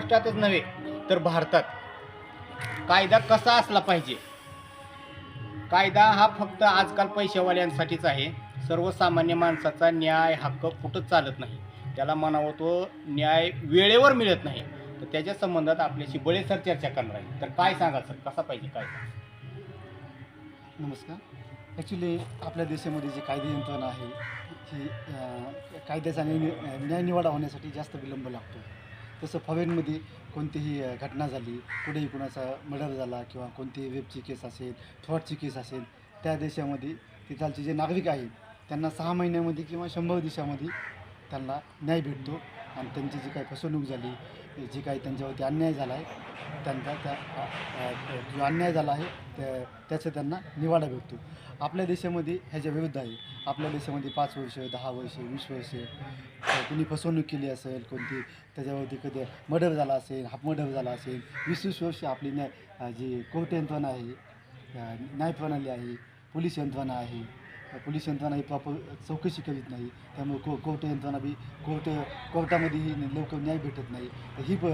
महाराष्ट्रातच नव्हे तर भारतात. कायदा कसा असला पाहिजे? कायदा हा फक्त आजकाल पैशावाल्यांसाठीच आहे. सर्वसामान्य माणसाचा न्याय हक्क कुठंच चालत नाही. त्याला म्हणावं तो न्याय वेळेवर मिळत नाही. तर त्याच्या संबंधात आपल्याशी बळेसर चर्चा करणार आहे. तर काय सांगाल सर? कसा पाहिजे कायदा? नमस्कार. ॲक्च्युली आपल्या देशामध्ये जी कायदे यंत्रणा आहे ही कायद्याचा न्याय न्यायनिवाडा होण्यासाठी जास्त विलंब लागतो. तसं फॉरेनमध्ये कोणतीही घटना झाली कुठेही कुणाचा मर्डर झाला किंवा कोणतीही रेपची केस असेल फ्रॉडची केस असेल त्या देशामध्ये तिथालचे जे नागरिक आहेत त्यांना सहा महिन्यामध्ये किंवा शंभर दिवसामध्ये त्यांना न्याय भेटतो आणि त्यांची जी काही फसवणूक झाली जी काही त्यांच्यावरती अन्याय झाला आहे त्यांचा त्या जो अन्याय झाला आहे त्या त्याचा त्यांना निवाडा भेटतो. आपल्या देशामध्ये ह्याच्या विरुद्ध आहे. आपल्या देशामध्ये पाच वर्ष दहा वर्ष वीस वर्ष अ, कुणी फसवणूक केली असेल कोणती त्याच्यावरती कधी मर्डर झाला असेल हाफ मर्डर झाला असेल वीस वीस वर्ष आपली न्याय जी कोर्ट यंत्रणा आहे न्यायप्रणाली आहे पोलीस यंत्रणा आहे पोलीस यंत्रणा ही प्रॉपर चौकशी करीत नाही. त्यामुळे को कोर्ट यंत्रणा बी कोर्ट कोर्टामध्येही लवकर न्याय भेटत नाही. तर ही प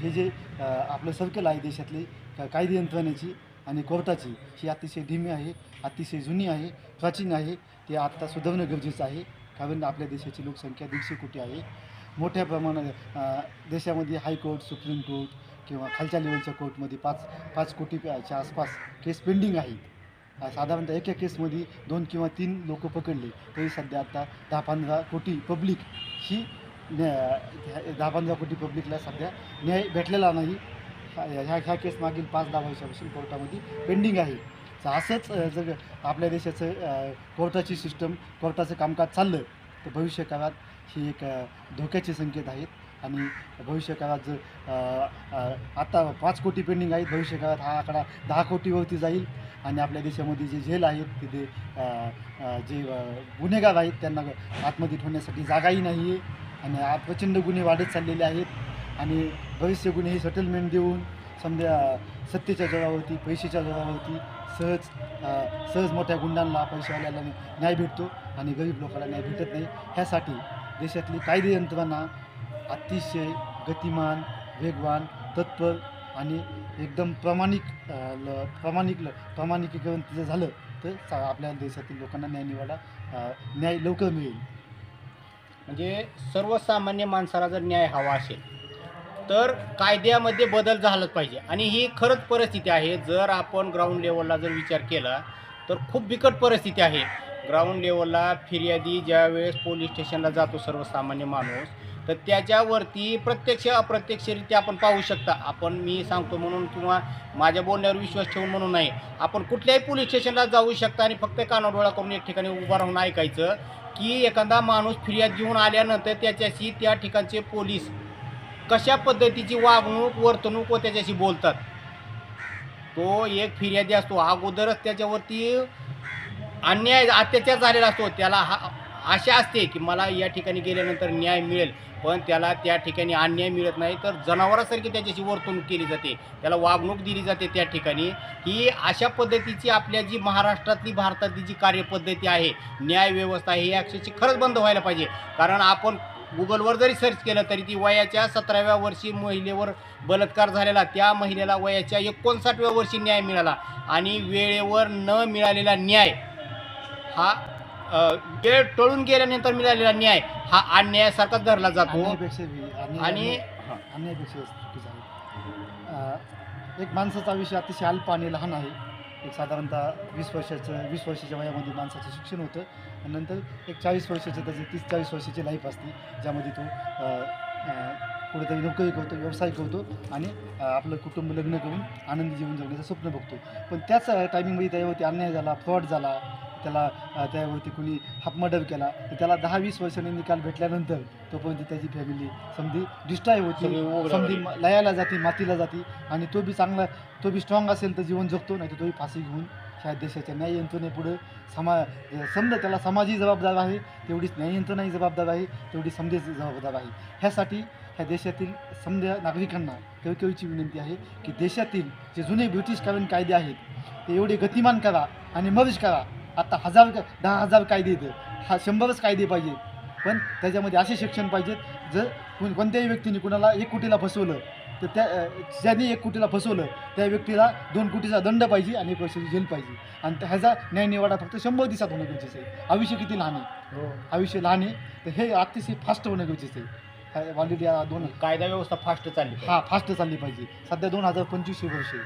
हे जे आपलं सर्कल आहे देशातली का- कायदे यंत्रणेची आणि कोर्टाची ही अतिशय धीमी आहे अतिशय जुनी आहे प्राचीन आहे ते आत्ता सुधारणं गरजेचं आहे. कारण आपल्या देशाची लोकसंख्या दीडशे कोटी आहे. मोठ्या प्रमाणात देशामध्ये हायकोर्ट सुप्रीम कोर्ट किंवा खालच्या लेवलच्या कोर्टमध्ये पाच पाच कोटीच्या आसपास केस पेंडिंग आहेत साधारणतः एका केसमध्ये दोन किंवा तीन लोक पकडले. तरी सध्या आता दहा पंधरा कोटी पब्लिक ही न्या- दहा पंधरा कोटी पब्लिकला सध्या न्याय भेटलेला नाही. ह्या ह्या केस मागील पाच दहा वर्षापासून कोर्टामध्ये पेंडिंग आहे. तर असंच जर आपल्या देशाचं कोर्टाची सिस्टम कोर्टाचं कामकाज चाललं तर भविष्यकाळात ही एक धोक्याचे संकेत आहेत. आणि भविष्यकाळात जर आता पाच कोटी पेंडिंग आहेत भविष्यकाळात हा आकडा दहा कोटीवरती जाईल. आणि आपल्या देशामध्ये जे झेल आहेत तिथे जे गुन्हेगार आहेत त्यांना आतमध्ये ठेवण्यासाठी जागाही नाही आहे आणि प्रचंड गुन्हे वाढत चाललेले आहेत. आणि बरेचसे गुन्हे हे सेटलमेंट देऊन समजा सत्तेच्या जोरावरती पैशाच्या जोरावरती सहज सहज मोठ्या गुंडांना पैशावाल्याला न्याय भेटतो. आणि गरीब लोकांना न्याय भेटत नाही. ह्यासाठी देशातली कायदे यंत्रणा अतिशय गतिमान वेगवान तत्पर आणि एकदम प्रामाणिक ल प्रामाणिक ल प्रामाणिकीकरण जर झालं तर चा- आपल्या देशातील लोकांना न्यायनिवाडा न्याय लवकर मिळेल. म्हणजे सर्वसामान्य माणसाला जर न्याय हवा असेल तर कायद्यामध्ये बदल झालाच पाहिजे. आणि ही खरंच परिस्थिती आहे जर आपण ग्राउंड लेवलला जर विचार केला तर खूप बिकट परिस्थिती आहे. ग्राउंड लेवलला फिर्यादी ज्यावेळेस पोलीस स्टेशनला जातो सर्वसामान्य माणूस तर त्याच्यावरती प्रत्यक्ष अप्रत्यक्षरित्या आपण पाहू शकता. आपण मी सांगतो म्हणून किंवा माझ्या बोलण्यावर विश्वास ठेवून म्हणून नाही. आपण कुठल्याही पोलीस स्टेशनला जाऊ शकता आणि फक्त कानाडोळा करून एक ठिकाणी उभा राहून ऐकायचं की एखादा माणूस फिर्याद घेऊन आल्यानंतर त्याच्याशी त्या ठिकाणचे पोलीस कशा पद्धतीची वागणूक वर्तणूक व त्याच्याशी बोलतात. तो एक फिर्यादी असतो. अगोदरच त्याच्यावरती अन्याय अत्याचार झालेला असतो. त्याला हा आशा असते की मला या ठिकाणी गेल्यानंतर न्याय मिळेल पण त्याला त्या ठिकाणी अन्याय मिळत नाही. तर जनावरासारखी त्याच्याशी वर्तणूक केली जाते. त्याला वागणूक दिली जाते त्या ठिकाणी. ही अशा पद्धतीची आपल्या जी महाराष्ट्रातली भारतातली जी कार्यपद्धती आहे न्याय व्यवस्था ही अक्षरशी खरंच बंद व्हायला पाहिजे. कारण आपण गुगलवर जरी सर्च केलं तरी ती वयाच्या सतराव्या वर्षी महिलेवर बलात्कार झालेला त्या महिलेला वयाच्या एकोणसाठव्या वर्षी न्याय मिळाला. आणि वेळेवर न मिळालेला न्याय हा वेळ टळून गेल्यानंतर मिळालेला न्याय हा अन्यायासारखाच धरला जातो. आणि- एक माणसाचा विषय अतिशय अल्प आणि लहान आहे. एक साधारणतः वीस वर्षाचं वीस वर्षाच्या वयामध्ये माणसाचं शिक्षण होतं. आणि नंतर एक चाळीस वर्षाचं त्याची तीस चाळीस वर्षाची लाईफ असते ज्यामध्ये तो कुठेतरी नोकरी करतो व्यवसाय करतो आणि आपलं कुटुंब लग्न करून आनंदी जीवन जगण्याचं स्वप्न बघतो. पण त्याच टायमिंगमध्ये त्याच्यावरती अन्याय झाला फ्रॉड झाला त्याला त्यावरती कुणी हाफ मर्डर केला तर त्याला दहा वीस वर्षांनी निकाल भेटल्यानंतर तोपर्यंत त्याची फॅमिली समधी डिस्ट्रॉय होती समधी. लयाला जाते मातीला जाते आणि तो बी चांगला तो बी स्ट्रॉंग असेल तर जीवन जगतो नाही तर तोही फाशी घेऊन ह्या देशाच्या न्याय यंत्रणेपुढं समा समजा त्याला समाजी जबाबदार आहे तेवढीच न्याय यंत्रणाही जबाबदार आहे तेवढी समजेच जबाबदार आहे ह्यासाठी ह्या देशातील समजा नागरिकांना कळकळीची विनंती आहे की देशातील जे जुने ब्रिटिश कालीन कायदे आहेत ते एवढे गतिमान करा आणि मर्ज करा आता हजार दहा हजार कायदे येतं हा शंभरच कायदे पाहिजेत पण त्याच्यामध्ये असे शिक्षण पाहिजेत जर कोण- कोणत्याही व्यक्तीने कुणाला एक कोटीला फसवलं तर त्या ज्यांनी एक कोटीला फसवलं त्या व्यक्तीला दोन कोटीचा दंड पाहिजे आणि एक वर्षाची जेल पाहिजे. आणि त्या- ह्याचा न्यायनिवाडा फक्त शंभर दिवसात होणं गरजेचं आहे. आयुष्य किती लहान आहे? आयुष्य लहान आहे तर हे अतिशय फास्ट होणं गरजेचं आहे. ऑलरेडी दोन कायदा व्यवस्था फास्ट चालली हा फास्ट चालली पाहिजे. सध्या दोन हजार पंचवीसशे वर्ष आहे.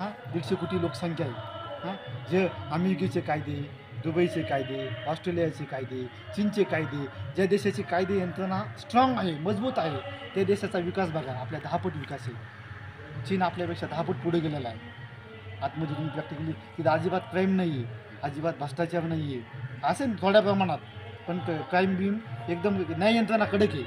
हां दीडशे कोटी लोकसंख्या आहे. हां जे अमेरिकेचे कायदे दुबईचे कायदे ऑस्ट्रेलियाचे कायदे चीनचे कायदे ज्या देशाची कायदे यंत्रणा स्ट्रॉंग आहे मजबूत आहे त्या देशाचा विकास बघा आपल्या दहापट विकास आहे. चीन आपल्यापेक्षा दहापट पुढे गेलेला आहे. आतमध्ये तुम्ही प्रॅक्टिकली तिथं अजिबात क्राईम नाही आहे अजिबात भ्रष्टाचार नाही आहे असेल थोड्या प्रमाणात. पण क्राईम बिम एकदम न्याय यंत्रणा कडक आहे.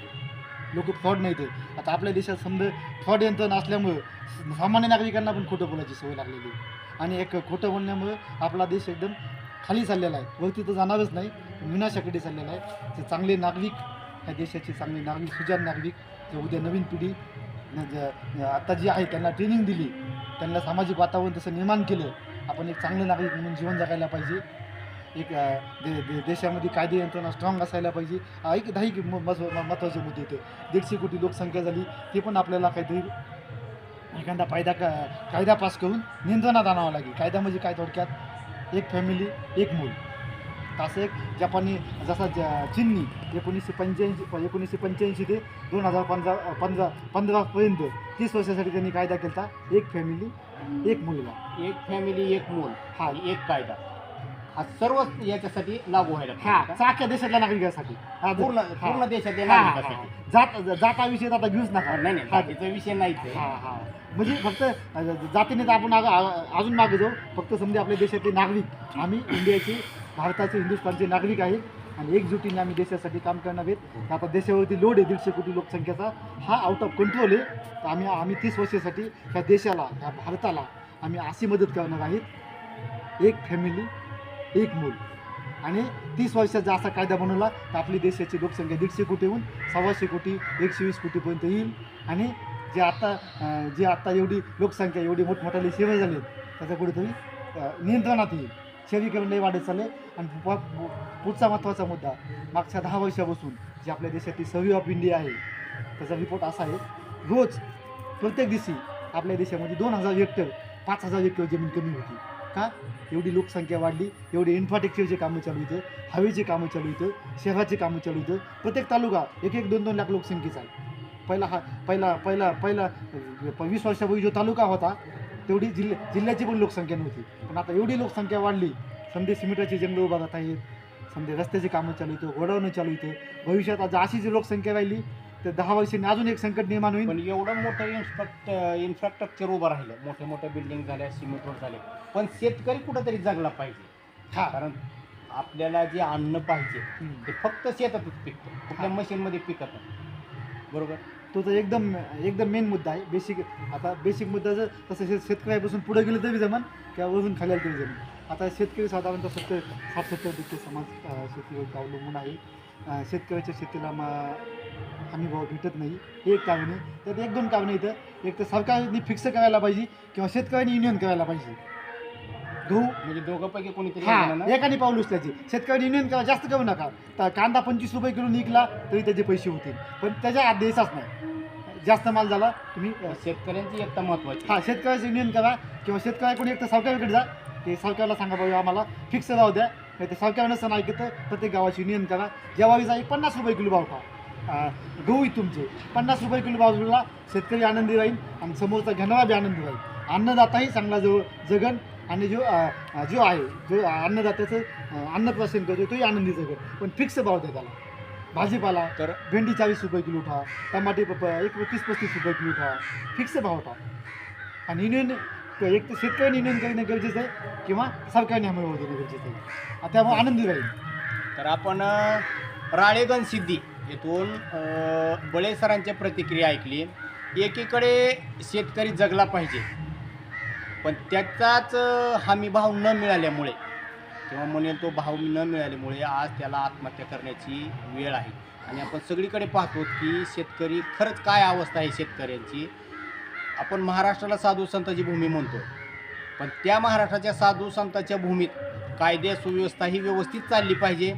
लोक फ्रॉड नाही ते आता आपल्या देशात समजा फ्रॉड यंत्रणा असल्यामुळं सामान्य नागरिकांना पण खोटं बोलायची सवय लागलेली आहे. आणि एक खोटं बोलण्यामुळं आपला देश एकदम खाली चाललेला आहे. वरती तर जाणारच नाही विनाशाकडे चाललेला आहे. ते चांगले नागरिक ह्या देशाचे चांगले नागरिक सुजाण नागरिक जे उद्या नवीन पिढी आता जी आहे त्यांना ट्रेनिंग दिली त्यांना सामाजिक वातावरण तसं निर्माण केलं आपण एक चांगलं नागरिक म्हणून जीवन जगायला पाहिजे. एक दे, दे, देशामध्ये कायदे यंत्रणा स्ट्रॉंग असायला पाहिजे. एक दहा म- महत्त्वाचे मुद्दे होते. दीडशे कोटी लोकसंख्या झाली ते पण आपल्याला काहीतरी एखादा कायदा का कायदा पास करून निंदनात आणावा लागेल. कायदा म्हणजे काय? थोडक्यात एक फॅमिली एक मूल. असं एक जपानी जसा ज- चीननी एकोणीसशे पंच्याऐंशी एकोणीसशे पंच्याऐंशी ते दोन हजार पंधरा पंधरा पंधरापर्यंत तीस वर्षासाठी त्यांनी कायदा केला एक फॅमिली एक मुलगा. एक फॅमिली एक मूल. हा एक कायदा. हा सर्व याच्यासाठी लागू व्हायला हा पाहिजे का? चाक्या देशातल्या नागरिकासाठी. हा, पूर्ण हा. पूर्ण देशातल्या हा, हा, हा. नागरिकासाठी. जात जाताविषयी आता घेऊच नका. नाही नाही हा. जातीचा विषय आहे. हा हा. म्हणजे फक्त अ, जातीने तर आपण आग- आ- अजून मागे जाऊ. फक्त समजा आपल्या देशातले नागरिक. आम्ही इंडियाचे भारताचे हिंदुस्थानचे नागरिक आहेत आणि एकजुटीने आम्ही देशासाठी काम करणार आहेत. आता देशावरती लोड आहे दीडशे कोटी लोकसंख्येचा. हा आउट ऑफ कंट्रोल आहे. तर आम्ही आम्ही तीस वर्षासाठी ह्या देशाला ह्या भारताला आम्ही अशी मदत करणार आहेत. एक फॅमिली एक मूल. आणि तीस वर्षाचा असा कायदा बनवला तर आपली देशाची लोकसंख्या दीडशे कोटीहून सव्वाशे कोटी एकशे वीस कोटीपर्यंत येईल. आणि जे आत्ता जे आत्ता एवढी लोकसंख्या एवढी मोठमोठाले सेवा झाली त्याचा कुठेतरी तुम्ही नियंत्रणात येईल. शहरीकरण लई वाढत चालले आणि पुढचा महत्त्वाचा मुद्दा मागच्या दहा वर्षापासून जी आपल्या देशातली सर्व्हे ऑफ इंडिया आहे त्याचा रिपोर्ट असा आहे रोज प्रत्येक दिवशी आपल्या देशामध्ये दोन हजार हेक्टर पाच हजार हेक्टर जमीन कमी होती. का? एवढी लोकसंख्या वाढली एवढे इन्फ्रास्ट्रक्चरचे कामं चालू होतं हवेचे कामं चालू होतं शहराचे कामं चालू होतं. प्रत्येक तालुका एक एक दोन दोन लाख लोकसंख्येचा आहे. पहिला हा पहिला पहिला पहिला वीस वर्षापूर्वी जो तालुका होता तेवढी जिल्ह्या जिल्ह्याची पण लोकसंख्या नव्हती. पण आता एवढी लोकसंख्या वाढली. समजे सिमेंटाची जंगलं उभा आहेत समजे रस्त्याचे कामं चालू होतं गोडावणं चालू होतं. भविष्यात आज अशी जी लोकसंख्या राहिली. तर दहा वर्षांनी अजून एक संकट निर्माण होईल. पण एवढं मोठं इन्फ्रास्ट इन्फ्रास्ट्रक्चर उभं राहिलं. मोठे मोठे बिल्डिंग झाल्या सिमेंट रोड झाले. पण शेतकरी कुठंतरी जगला पाहिजे. हा. कारण आपल्याला जे अन्न पाहिजे. ते फक्त शेतातच पिकतं. कुठल्या. मशीनमध्ये पिकत नाही. बरोबर? तो तर एकदम एकदम मेन मुद्दा आहे. बेसिक आता बेसिक मुद्दा जर तसं शेत शेतकऱ्यापासून पुढे गेलं तरी जमान किंवा वरून खाली आलं तरी जमान. आता शेतकरी साधारणतः सत्तर साठ सत्तर टक्के समाज शेतीवर अवलंबून आहे. शेतकऱ्याच्या शेतीला मा हमी भाव भेटत नाही. हे एक कारण आहे. त्यात एक दोन कारणं इथं एक तर सरकारने फिक्स करायला पाहिजे किंवा शेतकऱ्यांनी युनियन करायला पाहिजे. गहू म्हणजे दोघांपैकी कोणीतरी हा एकानं पाऊल उचलायची. शेतकरी युनियन करा जास्त करू नका. तर कांदा पंचवीस रुपये किलो निघला तरी त्याचे पैसे होतील. पण त्याच्या आत द्यायचाच नाही. जास्त माल झाला तुम्ही अं, शेतकऱ्यांची एकता महत्वाची हा शेतकऱ्याचं युनियन करा किंवा शेतकऱ्याकडून एक तर सरकारकडे जा. ते सरकारला सांगा बाबा आम्हाला फिक्स राहू द्या. नाही तर सरकारनं सण ऐकतं प्रत्येक गावाची युनियन करा. ज्वारीचा एक पन्नास रुपये किलो भाव खा गहू आहे तुमचे. पन्नास रुपये किलो भावला शेतकरी आनंदी राहील आणि समोरचा घेणारा बी आनंदी राहील. अन्नदाताही चांगला जो जगन आणि जो जो आहे जो अन्नदात्याचं अन्नप्राशन करतो तोही आनंदी जगन. पण फिक्स भाव द्या त्याला. भाजीपाला तर भेंडी चाळीस रुपये किलो ठा टमाटे प- एक तीस पस्तीस रुपये किलो ठा फिक्स भाव ठा आणि युनियन एक तर शेतकऱ्यांनी युनियन करणं गरजेचं आहे किंवा सरकारने भाव देणं गरजेचं आहे. त्यामुळे आनंदी राहील. तर आपण राळेगण सिद्धी. इथून बळे सरांच्या प्रतिक्रिया ऐकली. एकीकडे शेतकरी जगला पाहिजे. पण त्याचाच हमीभाव हमी भाव न मिळाल्यामुळे किंवा म्हणेल तो भाव न मिळाल्यामुळे आज त्याला आत्महत्या करण्याची वेळ आहे. आणि आपण सगळीकडे पाहतो की शेतकरी खरंच काय अवस्था आहे शेतकऱ्यांची. आपण महाराष्ट्राला साधू संतांची भूमी म्हणतो. पण त्या महाराष्ट्राच्या साधू संतांच्या भूमीत कायदे सुव्यवस्था ही व्यवस्थित चालली पाहिजे.